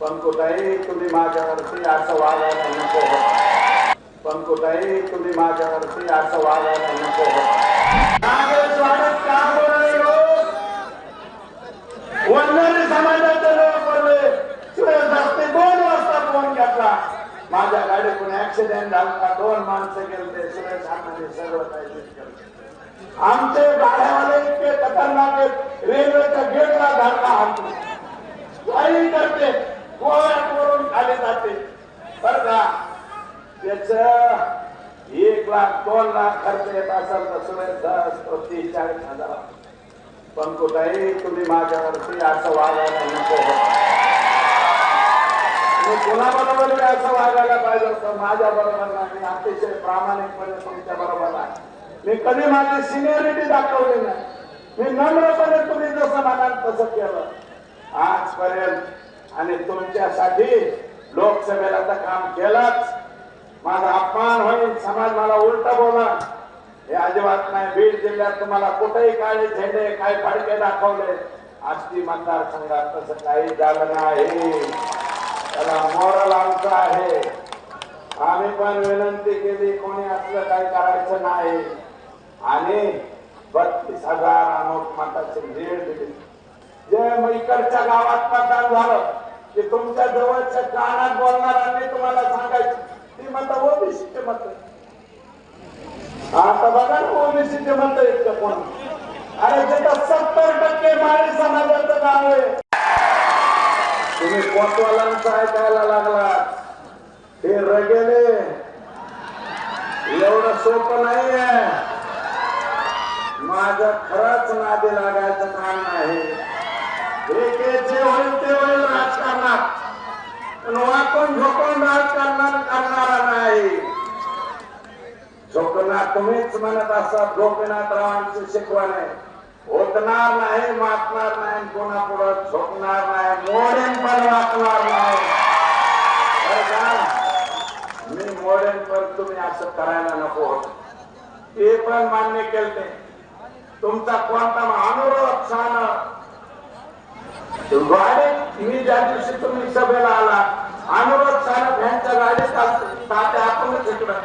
पण कुठेही तुम्ही माझ्यावरती असं वागायला नको हो. पण कुठेही तुम्ही माझ्यावरती असं वागायला नको होत हो? समाजाचे लोक बोलले दोन वाजता फोन घेतला. माझ्या गाडीतून ऍक्सिडेंट झाला दोन माणसं गेले सुरेश अण्णांनी सगळं काही आमचे गाड्यावाले इतके खतरनाक आहेत रेल्वेच्या गेटला धरला आणतो काही करते गोव्यावरून खाली जाते. बर का? त्याच एक लाख दोन लाख खर्च येत असेल तर सुरेश दास तो चाळीस हजार. पण कुठेही तुम्ही माझ्यावरती असं वागायला नको. मी कोणाबरोबर बी असं वागायला पाहिजे होतं माझ्या बरोबर नाही. मी अतिशय प्रामाणिकपणे तुमच्या बरोबर आहे. मी कधी माझी सिनियरिटी दाखवली नाही. मी नम्रपणे तुम्ही जसं म्हणाल तसं केलं. आजपर्यंत आणि तुमच्यासाठी लोकसभेला तर काम केलंच. माझा अपमान होईल समाज मला उलट बोला हे अजिबात नाही. बीड जिल्ह्यात तुम्हाला कुठेही काळे झेंडे काय फडके दाखवले. आष्टी मतदारसंघात तसं काही झालं नाही. त्याला मॉरल आमचं आहे. आम्ही पण विनंती केली कोणी असलं काही करायचं नाही. आणि बत्तीस हजार अनोख मताची लीड दिली. जे मग इकडच्या गावात मतदान झालं ते तुमच्या जवळच्या कानात बोलणाऱ्यांनी तुम्हाला सांगायचं. ती मत ओबीसीचे मत आता बघा ना ओबीसीचे मत आहेत का कोण. अरे तिथं सत्तर टक्के माळी समाजाचं नाव आहे. तुम्ही कोतवालांचं ऐकायला लागला हे रगेले. एवढं सोपं नाहीये. माझ्या खरंच नादी लागायचं नाही एक जे होईल ते होईल राजकारणात. पण वाकून झोपून राजकारणात करणारा नाही. झोपणार तुम्हीच म्हणत असा गोपीनाथरावांची शिकवण आहे. होतणार नाही मातणार नाही कोणा पुढं झोपणार नाही मोडेन पण वाकणार नाही. का? मी मोडेन पण तुम्ही असं करायला नको. होत ते पण मान्य केलते. तुमचा कोणता अनुरोध छान मी ज्या दिवशी तुम्ही सभेला आला अनुरोध साहेब यांच्या गाडीत तात्या आपणच इकडं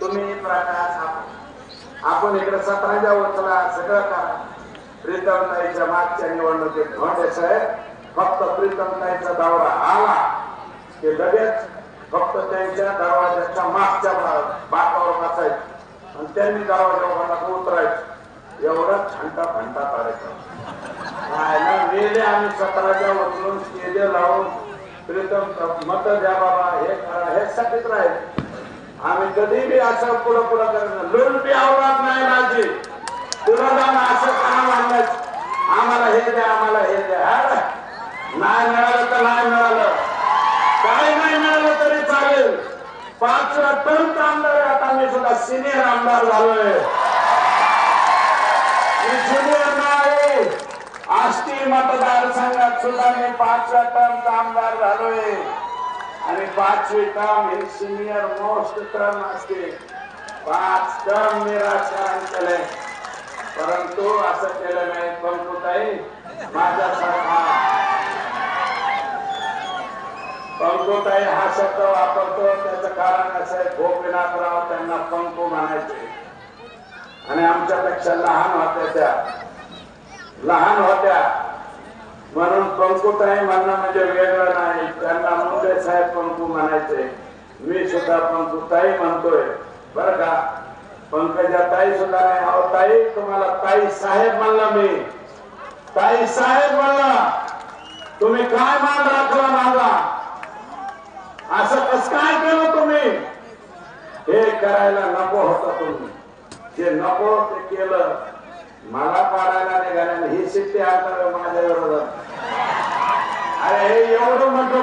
तुम्ही प्रकाश आपण आपण इकडे सतराच्या उचला सगळं करा. प्रीतमताईच्या मागच्या निवडणुकीत धोंडे साहेब फक्त प्रीतमताईचा दौरा आला. ते लगेच फक्त त्यांच्या दरवाजाच्या मागच्या बाकावर बसायचं. आणि त्यांनी दरवाजावर उतरायचं. एवढं घंटा घंटा कार्यक्रम. राहायला वेळे आम्ही सतराच्या वरून स्टेज लावून प्रीतम मत द्या बाबा हे करा हे साठीच राहील आम्ही कधी बी असं पुढं पुढं करणार लोन बी आवडत नाही माझी तुला जाऊन असं काम आणलं आम्हाला हे द्या आम्हाला हे द्या नाही मिळालं तर नाही मिळालं काय नाही मिळालं तरी चालेल पाच टन आमदार आता मी सुद्धा सिनियर आमदार झालोय सिनियर आष्टी मतदारसंघात सुद्धा मी पाचव्या टर्मचा आमदार झालोय. आणि पाचवी टर्म हे सिनियर मोस्ट टर्म असते. पाच टर्म मी राजकारण केलंय. परंतु असं केलं नाही. पंकुताई माझ्यासारखा पंकुताई हा शब्द वापरतो. त्याच कारण असं आहे गोपीनाथराव त्यांना पंकू म्हणायचे. आणि आमच्यापेक्षा लहान होत्या त्या. लहान होत्या. म्हणून पंकुताई म्हणणं म्हणजे वेगळं नाही. त्यांना मुंडे साहेब पंकू म्हणायचे. मी सुद्धा पंकुताई म्हणतोय. बर का? पंकजा ताई सुद्धा नाही. अहो ताई तुम्हाला ताई साहेब म्हणला मी. ताई साहेब म्हणला. तुम्ही काय मान राखला माझा? असं कस काय केलं तुम्ही? हे करायला नको होतं तुम्ही. जे नको ते केलं. मला पाडायला निघाल्या ही सिट्टी आता माझ्या विरोधात अरे हे एवढं म्हणतो